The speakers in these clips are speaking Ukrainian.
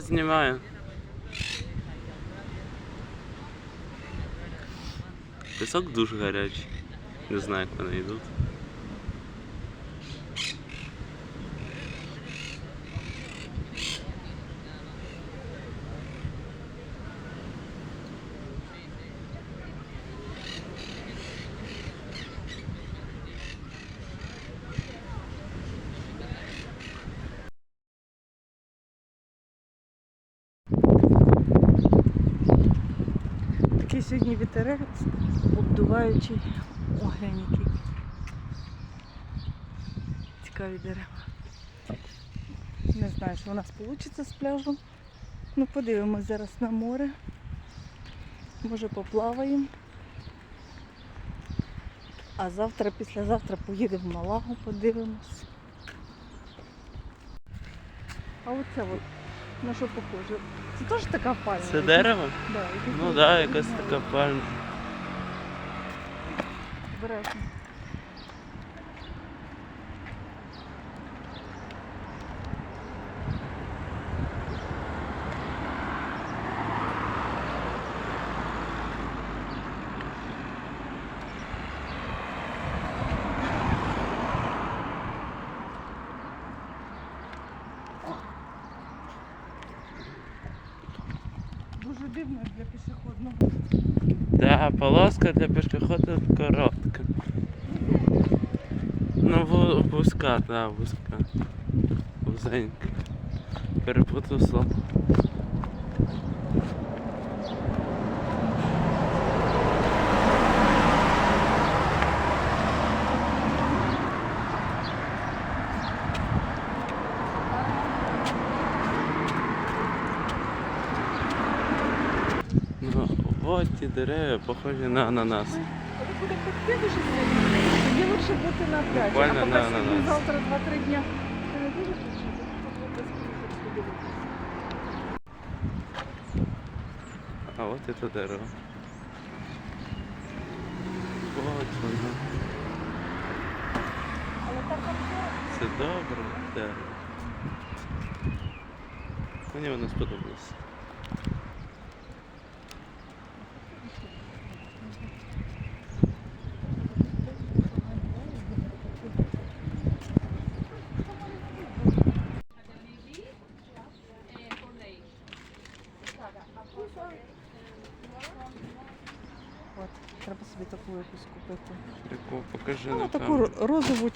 Знімаю. Пісок дуже гарячий. Не знаю, як вони йдуть. Такий сьогодні вітерець, оглянь який. Цікаві дерева. Не знаю, що у нас вийде з пляжем. Ну, подивимось зараз на море. Може поплаваємо. А завтра, післязавтра поїдемо в Малагу, подивимось. А оце от, на що похоже? Це теж така пальма? Це дерево? Да, Ну так, да, якась така пальма. Обережно. Дуже дивно для пішохідного. Да, полоска для пішоходів коротка. Ну, ву- вузька, да, вузька. Вузенька. Перепутав слово. от ті дерева похожі на ананас. Але буде пекти дуже сильно. Тоді лучше бути на пляжі. Буквально а поки на сьогодні, ананас. завтра 2-3 дня. Це не дуже хоче. подивитися. А от і то дерево. От воно. Але так Це добре дерево. Мені воно сподобалось.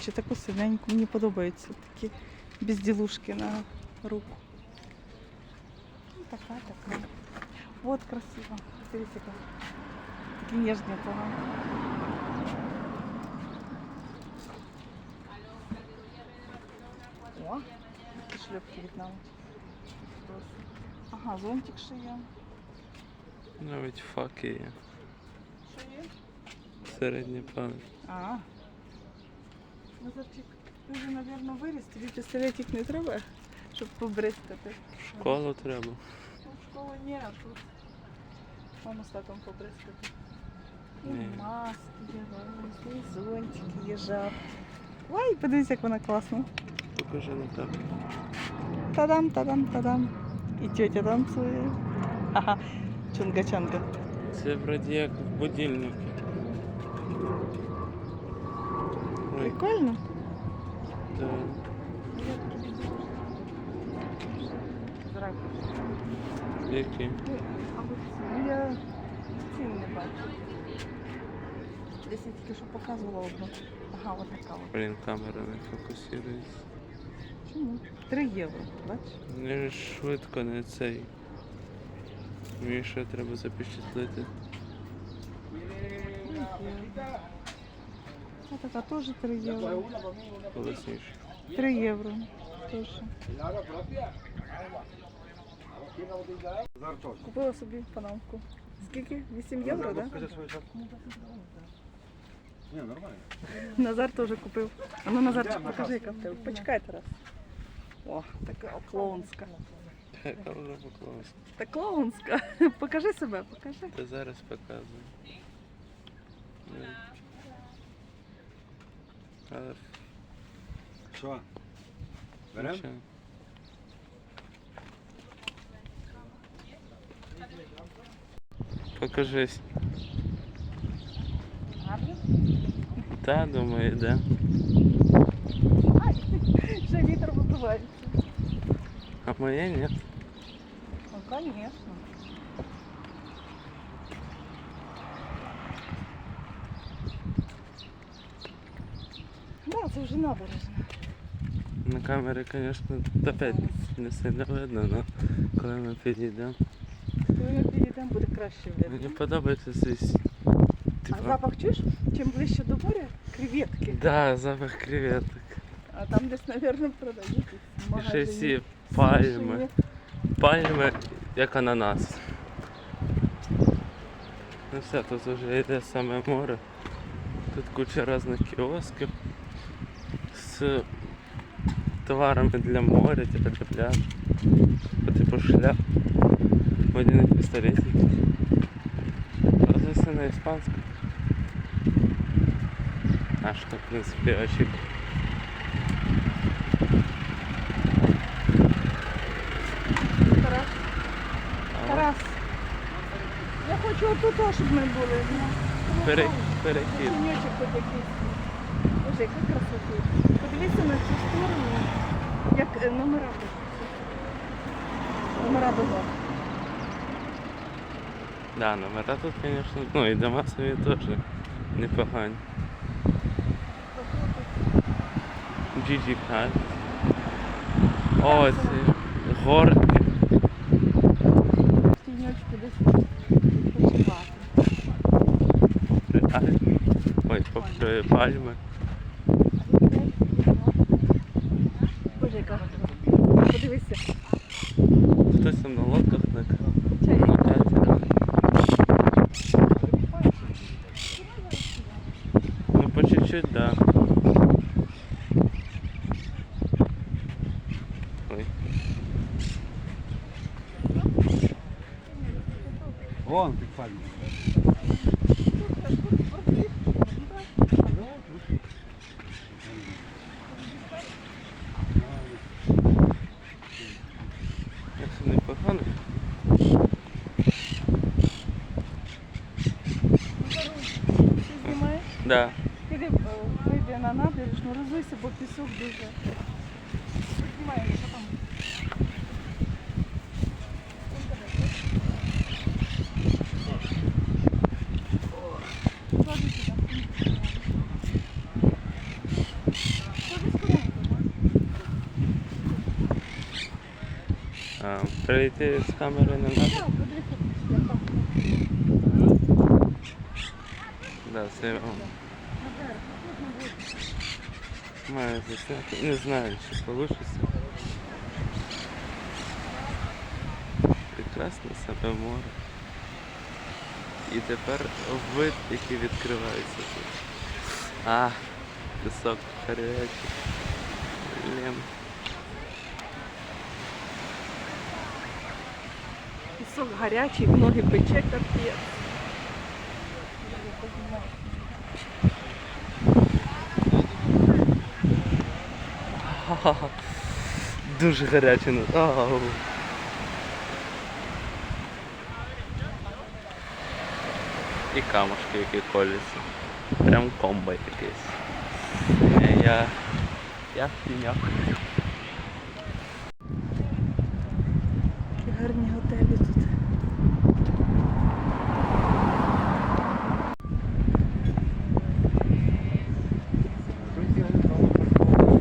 ро- розову чи таку синеньку. Мені подобаються такі безділушки на руку. Ну, така, така. От красиво. Дивіться, яка. Такі ніжні тона. О, які шльопки від нам. Ага, зонтик ще є. Навіть факи є. Що є? Середня пам'ять. А. Назарчик, ти вже, мабуть, виріс, тобі пістолетик не треба, щоб побризкати. В школу треба. Ну, в школу ні, а тут. Маму з татом побризкати. І маски є, розові, і зонтики, є жаб. Ой, подивись, як вона класна. Покажи на камеру. Та-дам, та-дам, та-дам. І тетя танцює. Ага, чунга-чанга. Це вроді як будильник. Ой, Прикольно. да. Зраку. Які? Я цін не бачу. Десь я тільки що показувала одну. Ага, от така от. Блін, камера не фокусується. Чому? 3 євро, бачиш? Не швидко не цей. Мені ще треба запечатлити. Ось така теж 3 євро. Голосніше. 3 євро. Теж. Купила собі панамку. Скільки? 8 євро, так? Да? Не, нормально. Назар теж купив. А ну Назарчик, покажи, яка в тебе. Почекай раз. О, така клоунська. Яка вже поклалася. Та клоунська. Покажи себе, покажи. Та зараз показую. Ні. Але Що? Берем? нічого. Покажись. Гарно? Та, думаю, да. Ще вітер вибивається. А моє ні. Ну, конечно. Це вже набережна. На камері, звісно, опять не сильно видно, але коли ми підійдемо. Коли ми підійдемо, буде краще видно. Мені подобається здесь. А запах чуєш? Чим ближче до моря, креветки. да, запах креветок. А там десь, мабуть, продають. І ще всі пальми. Пальми, як ананас. Ну все, тут вже йде саме море. Тут куча різних кіосків з товарами для моря, типу для пляжу. По типу шляп, водяних пістолетів. Це все на іспанському. А що, в принципі, очі. Тарас. Я хочу отут, щоб ми були. Ну, ну, перехід. Хоч якийсь. Боже, яка красота. Подивіться на цю сторону, як е, номера пишуться. Номера домов. Да, номера тут, конечно, ну і дома собі теж непогані. GG Cat. О, ці горки. Тіньочку десь відпочивати. реальні. Ой, попри пальми. Боже, яка гарна. Подивися. Хтось там на лодках на, Чай. на катерах. Ну по чуть-чуть, да. Ой. Вон ты пальма. Це непогано. Ти знімаєш? Да. Піди, е, вийди на набережну, розвися, бо пісок дуже. Знімаємо, що там. Прийти з камери не треба. Да, це вам Наверх, тут не буде. Має засняти. Не знаю, чи вийде. Прекрасне себе море. І тепер вид, який відкривається тут. А, пісок гарячий. Блін. Пісок гарячий, ноги пече капець. Ха-ха-ха. Дуже гаряче. Ау. І камушки, які коляться. Прям комбо якийсь. Е, Я. Я фіняк. Які гарні готелі тут.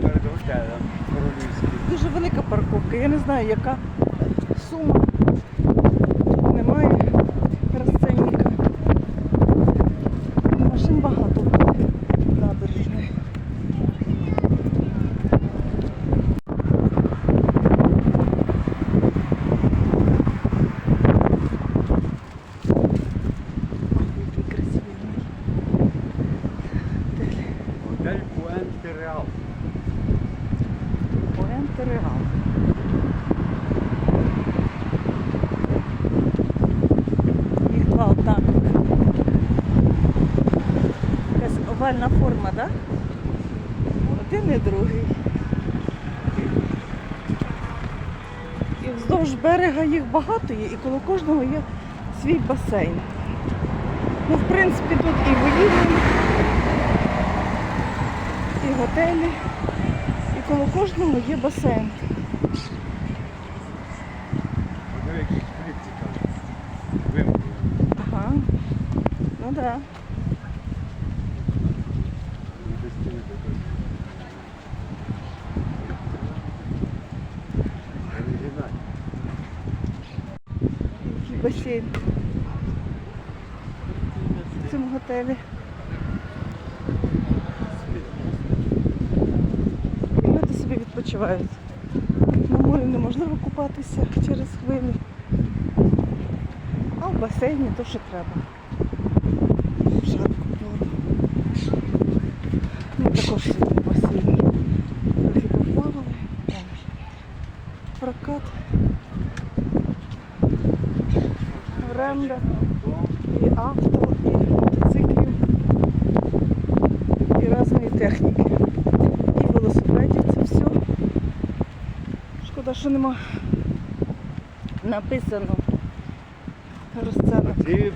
Перед готелем королівським. Дуже велика парковка. Я не знаю, яка сума. Тут немає розцінника. Машин багато набережної. Який красивий готель. Готель Пуенте Реал. Пуенте Реал. Їх два однакових. Якась овальна форма, так? Да? Один і другий. І вздовж берега їх багато є, і коло кожного є свій басейн. Ну, в принципі, тут і воїни, і готелі, і коло кожного є басейн. Ага. Ну так. Да. І без стіни також. Оригінальний. Який басейн в цьому готелі. І люди собі. На морі неможливо купатися через хвилі. А в басейні то що треба. Жарко. Ми також сьогодні в басейні. Трохи поплавали. Прокат. Оренда і авто, і мотоциклів, і різної техніки. І велосипедів це все. Шкода, що нема написано розцінок. Ці, е,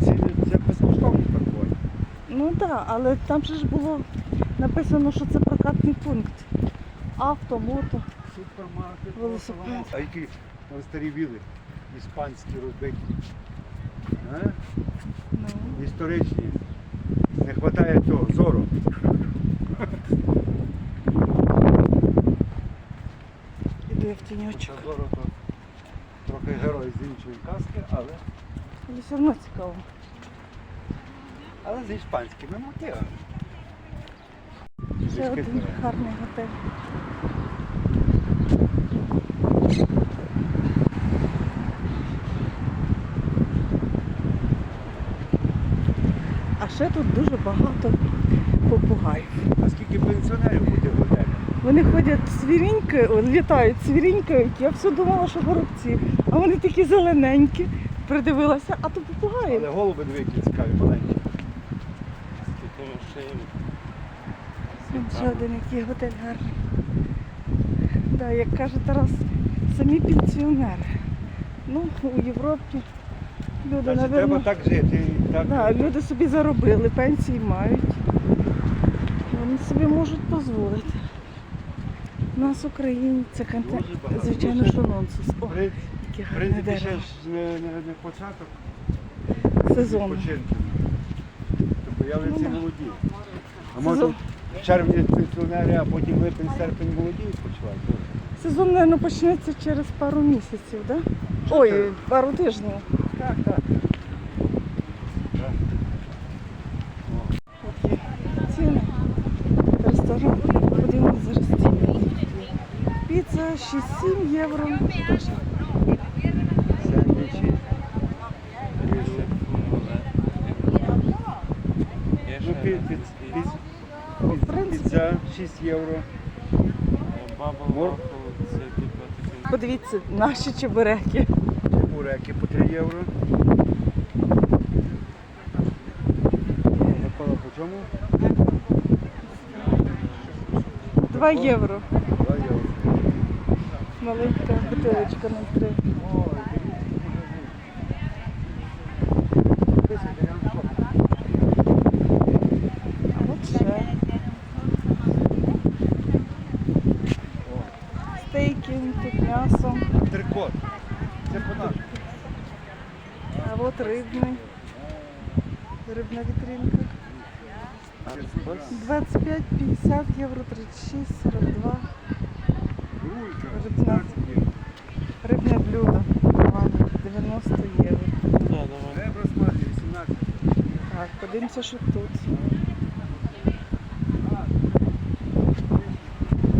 ці, це безкоштовні паркування. Ну так, да, але там же ж було написано, що це прокатний пункт. Авто, мото. Супермаркет. Велосипед. А які там старі віли, іспанські розбиті. Ну, Історичні. Не вистачає цього зору. іду я в тіньочок. Трохи герой з іншої казки, але, Але все одно цікаво. але з іспанськими мотивами. Ще один гарний готель. А ще тут дуже багато попугаїв. А скільки пенсіонерів буде? Вони ходять свіріньки, літають свірінькають. Я все думала, що горобці. А вони такі зелененькі. Придивилася, а то попугаї. Але голуби дві які цікаві, маленькі. Скільки машин. Ще один який готель гарний. Да, як каже Тарас, самі пенсіонери. Ну, у Європі люди, Значить, треба так жити. Так, да, люди собі заробили, пенсії мають. Вони собі можуть дозволити. У нас в Україні це контент, звичайно, що нонсенс. О, яке В гарне принципі, ще дерево. ж не, не, не початок Сезон. відпочинку. То появляться Ну, да. молоді. А може Сезон. в червні пенсіонери, а потім липень, серпень молоді відпочивають. Сезон, мабуть, почнеться через пару місяців, да? Ой, пару тижнів. Так, так. Так. От є ціни. Ресторан. Подивимось зараз ціни. Піца 6-7 євро. Сендвічі. Ну, ще пі- пі- пі- В 6 євро. Мор- Waffle, це такий. Подивіться, наші чебуреки. Чебуреки по 3 євро. По чому? 2 євро. Маленька бутилочка на 3. Ой, дивіться, може А от ще. Стейки, тут м'ясо. Трикот. Це. А от рибний. Рибна вітринка. 25, 50 євро, 36, 42. Рулька. Рибна. 15 євро. Рибне блюдо. Ладно, 90 євро. Да, давай. Ребра смажені, 18 Так, подивимося, що тут.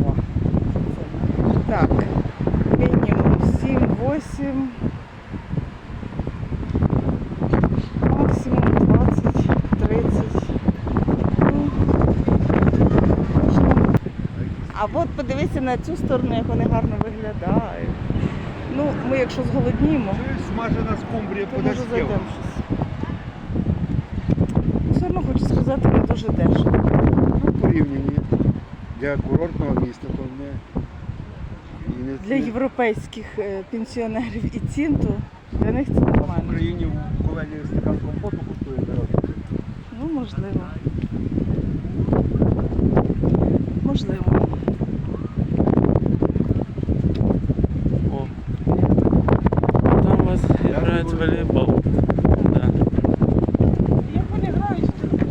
О, це Так, мінімум 7, 8, максимум 20, 30. Ну, можна. А от подивися на цю сторону, як вони гарно виглядають. Ну, ми якщо зголоднімо, смажена скумбрія то може зайдемо щось. Все одно хочу сказати, не дуже дешево. Ну, порівняні. Для курортного міста, то не... і не Для європейських е, пенсіонерів і цін, то для них це нормально. нормально. Україні в ковелі стакан компоту коштує дорого. Ну, можливо. Можливо. О. Там у вас грають в волейбол. Да. Як вони грають, що ти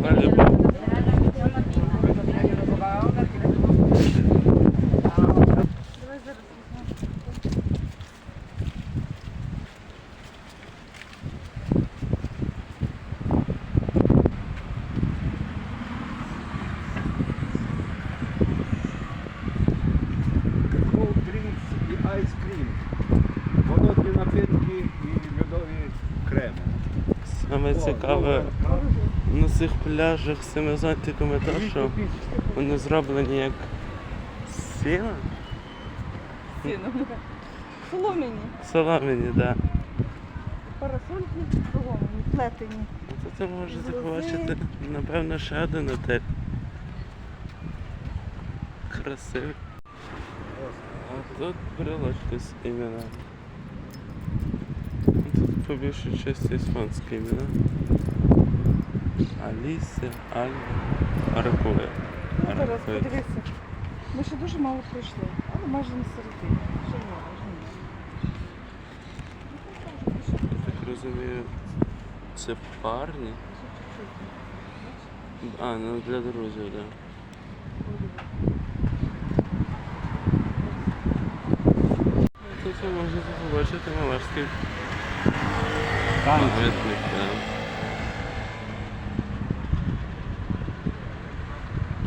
Волейбол. Давай зараз візьмемо. Cold drinks і айскрім. Холодні напитки і льодові креми. Саме цікаве на цих пляжах з цими зонтиками те, що вони зроблені як сіна. Сіно. Соломіні. Соломені, так. Да. Парасольки соломіні, плетені. Тут ви можете побачити, напевно, ще один отель. Красивий. А тут брелочки з іменами. По більшій часті іспанські імена. Алісія, Альва, Аракуя. Ну, Тарас, подивися. Ми ще дуже мало пройшли, але майже на середині. Ще не вже. Я так розумію, це парні. А, ну для друзів, так. Да. Тут ви можете побачити малашський пам'ятник. Да.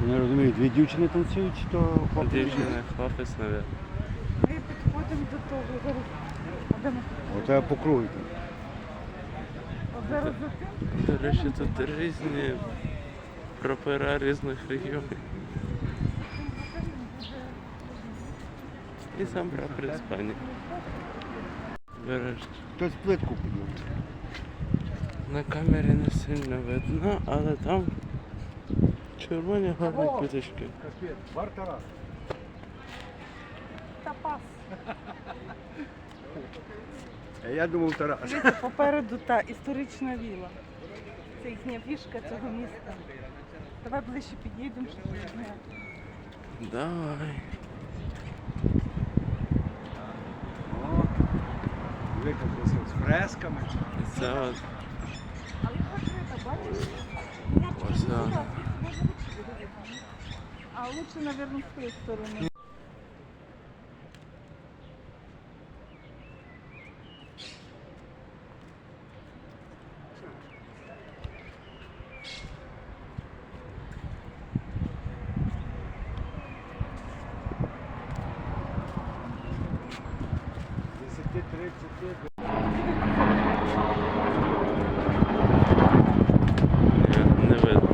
Не розумію, дві дівчини танцюють, чи то хлопці? Дівчина, хлопець, навіть. Ми підходимо до того. Зараз. Оце по кругу. От зараз за тим. До речі, тут різні прапора різних регіонів. І сам прапор Іспанії. Береш. Хтось плитку підняв. На камері не сильно видно, але там червоні гарні квіточки. Капець, бар Тарас. Тапас. А я думав Тарас. Дивіться, попереду та історична віла. Це їхня фішка цього міста. Давай ближче підійдемо, щоб не Давай. Красива з фресками. Це от бачиш? ось буде. А лучше, наверное, в той сторони. Не видно.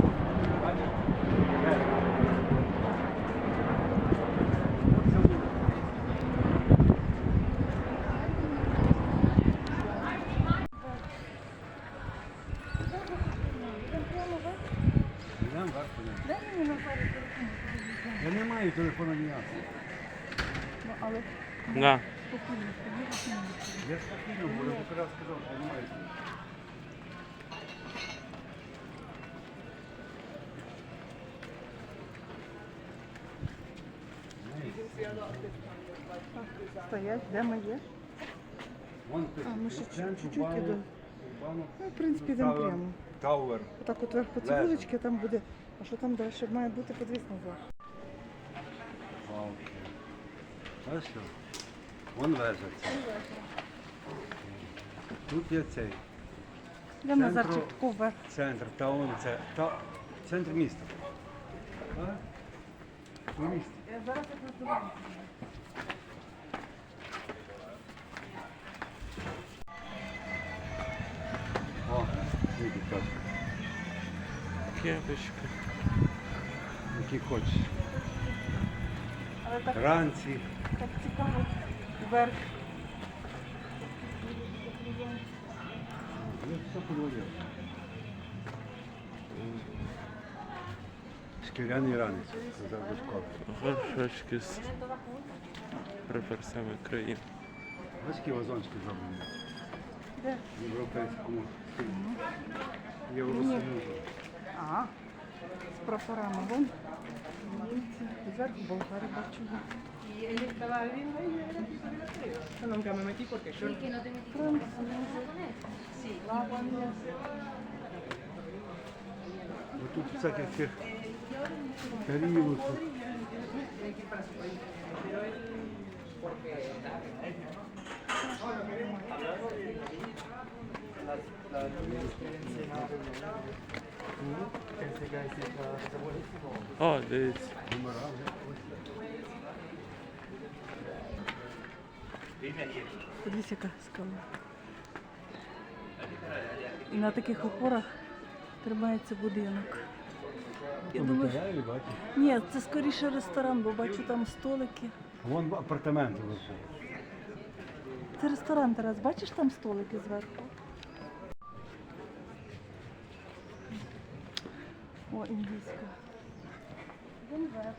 Я не маю телефону ніякого. Да. спокійно, спокійно. Я спокійно, бо я раз сказав, що я не маю телефону. Стоять, де ми є? А, ми ще чуть-чуть іду. Ну, в принципі, йдемо прямо. Тауер. Отак от вверх по цій вуличці, там буде. А що там далі має бути, подивись назад. Палки. Вон лежа це. Тут є цей Де Центру- Назарчик тако вверх. центр, та он це. Та, центр міста. А? У місті. Зараз як називаю. О. Кепочка. Які хочеш. Але так, Ранці. так цікаво. Вверх. Я все подводив. Шкіряний ранець. Горшочки з прапорцями країн. Важкі вазончики зроблені. Де? В європейському стилі. Євросоюзу. А, з прапорами. Вон. Німці. Зверху болгари бачу. Non che mi metti perché тарілок. О, дивіться. Подивіться, яка скала. І на таких опорах тримається будинок. Я думаю. Ні, це скоріше ресторан, бо бачу там столики. Вон апартаменти лише. Це ресторан, Тарас, бачиш там столики зверху? О, індійська. Вон верх.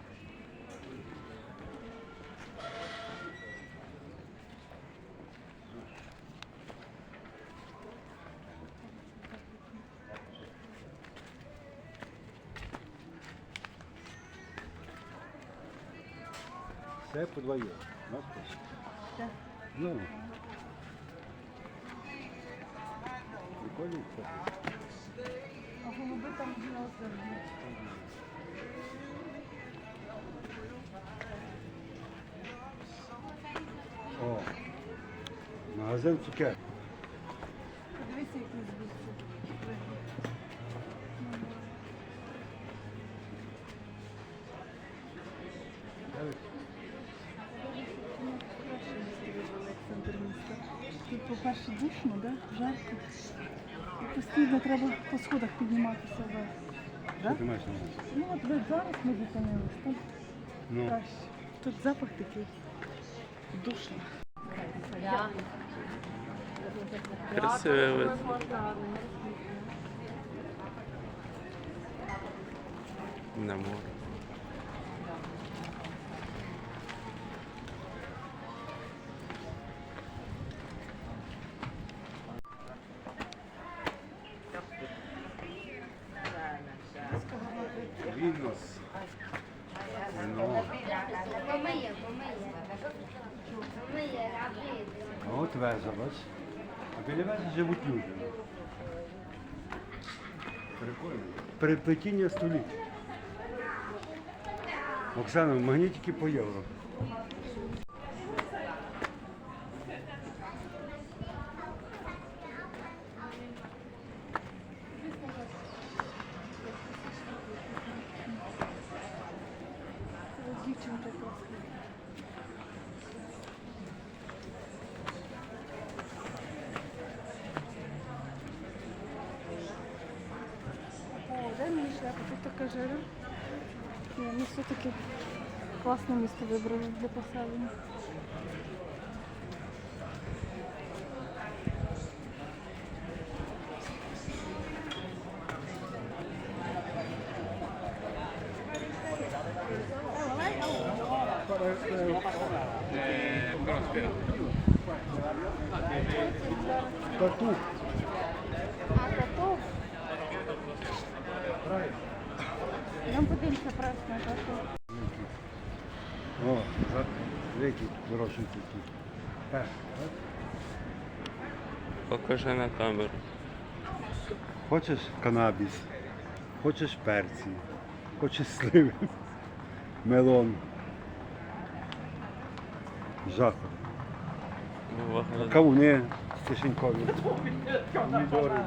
Все по два євро. Бачиш? Так. Ну. Прикольно все. А голуби там на озері. О. Магазин цукер. Жарко. І постійно треба по сходах підніматися вверх. Що ти маєш на увазі? Ну от ви зараз ми зупинились, там Ну, краще. Тут запах такий душно. Красивий вид. На море. А біля вежі живуть люди. Прикольно. Переплетіння століть. Оксана, магнітики по євро. Це от дівчинка класна. О, дай мені шляпу, тут така жара. Ні, ми все-таки класне місто вибрали для поселення. Тату. А готов? Нам подивимося прес на готов. О, за- які хороші такі. Так, так. Покажи на камеру. Хочеш канабіс, хочеш перці, хочеш сливи, мелон. Жах. Кавуни кишенькові. Помідори.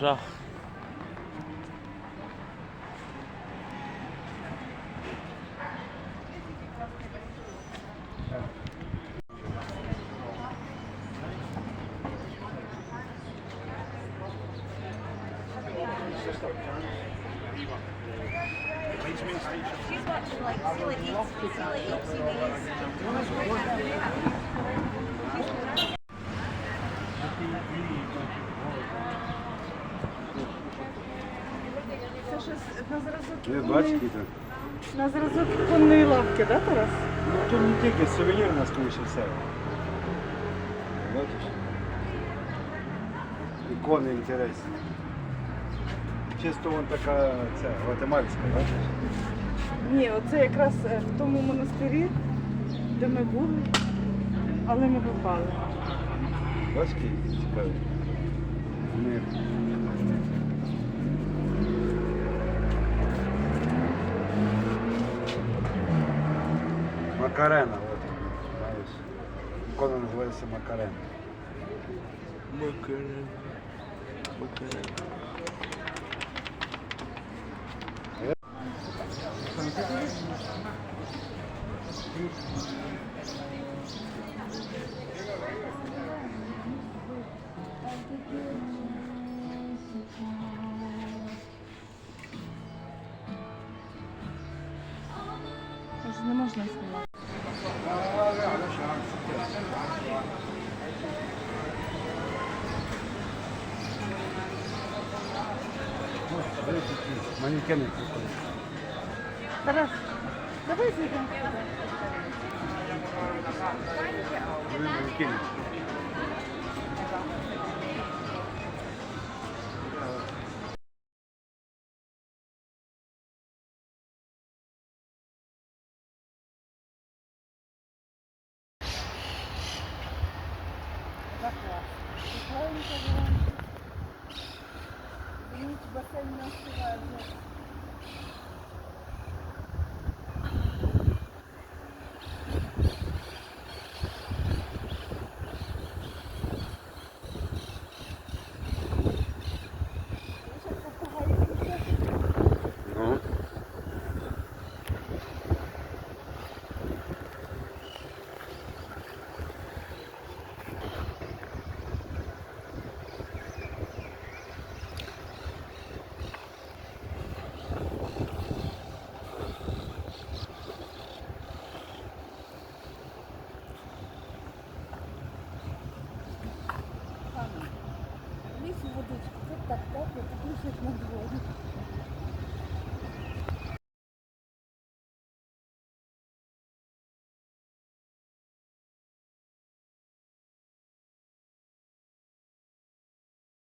жах. Це щось на зразок Не коней- бачите так? на зразок конної лавки, да, Тарас? Ну тільки сувенір у нас все. Бачиш? Ікони інтересні. Чисто вон така ця гватемальська, бачиш? Ні, оце якраз е, в тому монастирі, де ми були, але не попали. Бачиш, який цікавий. Макарена, от. Знаєш. Ікона називається Макарена. Макарена. Макарена. Може не можна знімати. Манекени купили. Тарас, давай зайдемо. Манекени.